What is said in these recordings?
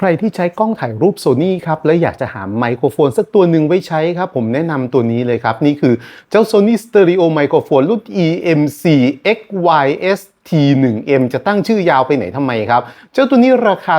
ใครที่ใช้กล้องถ่ายรูป Sony ครับและอยากจะหาไมโครโฟนสักตัวหนึ่งไว้ใช้ครับผมแนะนำตัวนี้เลยครับ นี่คือเจ้า Sony Stereo Microphone รุ่น EMC XYS T1M จะตั้งชื่อยาวไปไหนทำไมครับ เจ้าตัวนี้ราคา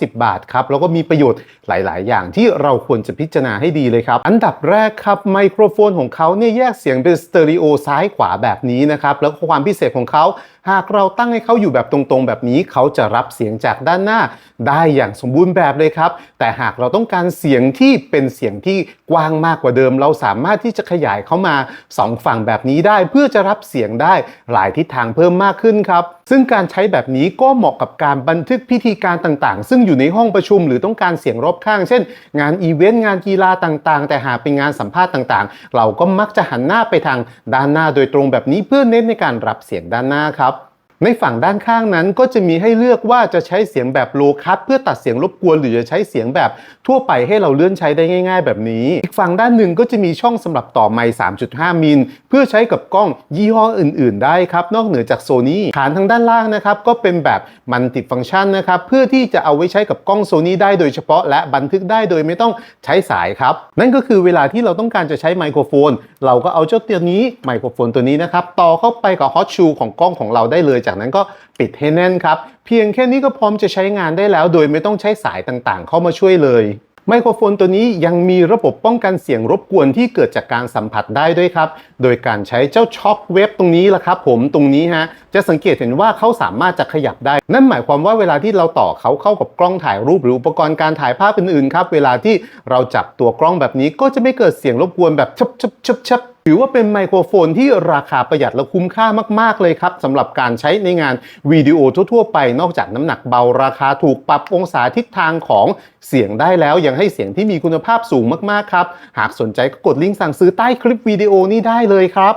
4,990 บาทครับ แล้วก็มีประโยชน์หลาย ๆ อย่างที่เราควรจะพิจารณาให้ดีเลยครับ อันดับแรกครับ ไมโครโฟนของเขาเนี่ยแยกเสียงเป็นสเตอริโอซ้ายขวาแบบนี้นะครับ แล้วความพิเศษของเขาหากเราตั้งให้เขาอยู่แบบตรงๆ แบบนี้เขาจะรับเสียงจากด้านหน้า ได้อย่างสมบูรณ์แบบเลยครับ แต่หากเราต้องการเสียงที่เป็นเสียงที่กว้างมากกว่าเดิม เราสามารถที่จะขยายเข้ามาสองฝั่งแบบนี้ได้ เพื่อจะรับเสียงได้หลายทิศทางเพิ่มมากขึ้นครับ ซึ่งการใช้แบบนี้ก็เหมาะกับการบันทึกพิธีการต่างๆ ซึ่งอยู่ในห้องประชุมหรือต้องการเสียงรอบข้าง เช่น งานอีเวนต์งานกีฬาต่างๆ แต่หากเป็นงานสัมภาษณ์ต่างๆ เราก็มักจะหันหน้าไปทางด้านหน้าโดยตรงแบบนี้เพื่อเน้นในการรับเสียงด้านหน้าครับ ในฝั่งด้านข้างนั้นก็จะมีให้เลือกว่าจะใช้เสียงแบบโลคัตเพื่อตัดเสียงรบกวนหรือจะใช้เสียงแบบทั่วไปให้เราเลื่อนใช้ได้ง่าย ๆ แบบนี้ อีกฝั่งด้านหนึ่งก็จะมีช่องสำหรับต่อไมค์ 3.5 มิล เพื่อใช้กับกล้องยี่ห้ออื่น ๆ ได้ครับ นอกเหนือจากโซนี่ฐานทางด้านล่างนะครับ ก็เป็นแบบมัลติฟัง c t ชันนะครับ เพื่อที่จะเอาไว้ใช้กับกล้องโซนี่ได้โดยเฉพาะ และบันทึกได้โดยไม่ต้องใช้สายครับ นั่นก็คือเวลาที่เราต้องการจะใช้ไมโครโฟน เราก็เอาเจ้าตัวนี้ไมโครโฟนตัวนี้นะครับต่อเข้าไปกับฮอตชูของกล้องของเราได้เลยจากนั้นก็ปิดให้แน่นครับ เพียงแค่นี้ก็พร้อมจะใช้งานได้แล้ว โดยไม่ต้องใช้สายต่างๆ เข้ามาช่วยเลยไมโครโฟนตัวนี้ยังมีระบบป้องกันเสียงรบกวนที่เกิดจากการสัมผัสได้ด้วยครับ โดยการใช้เจ้าช็อคเวฟตรงนี้ละครับผมตรงนี้ฮะ จะสังเกตเห็นว่าเขาสามารถจะขยับได้ นั่นหมายความว่าเวลาที่เราต่อเขาเข้ากับกล้องถ่ายรูปหรืออุปกรณ์การถ่ายภาพอื่นๆครับ เวลาที่เราจับตัวกล้องแบบนี้ก็จะไม่เกิดเสียงรบกวนแบบชับชับชับชับ ถือว่าเป็นไมโครโฟนที่ราคาประหยัดและคุ้มค่ามาก ๆ เลยครับสำหรับการใช้ในงานวิดีโอทั่ว ๆ ไป นอกจากน้ำหนักเบาราคาถูกปรับองศาทิศทางของเสียงได้แล้ว ยังให้เสียงที่มีคุณภาพสูงมาก ๆ ครับ หากสนใจก็กดลิงก์สั่งซื้อใต้คลิปวิดีโอนี้ได้เลยครับ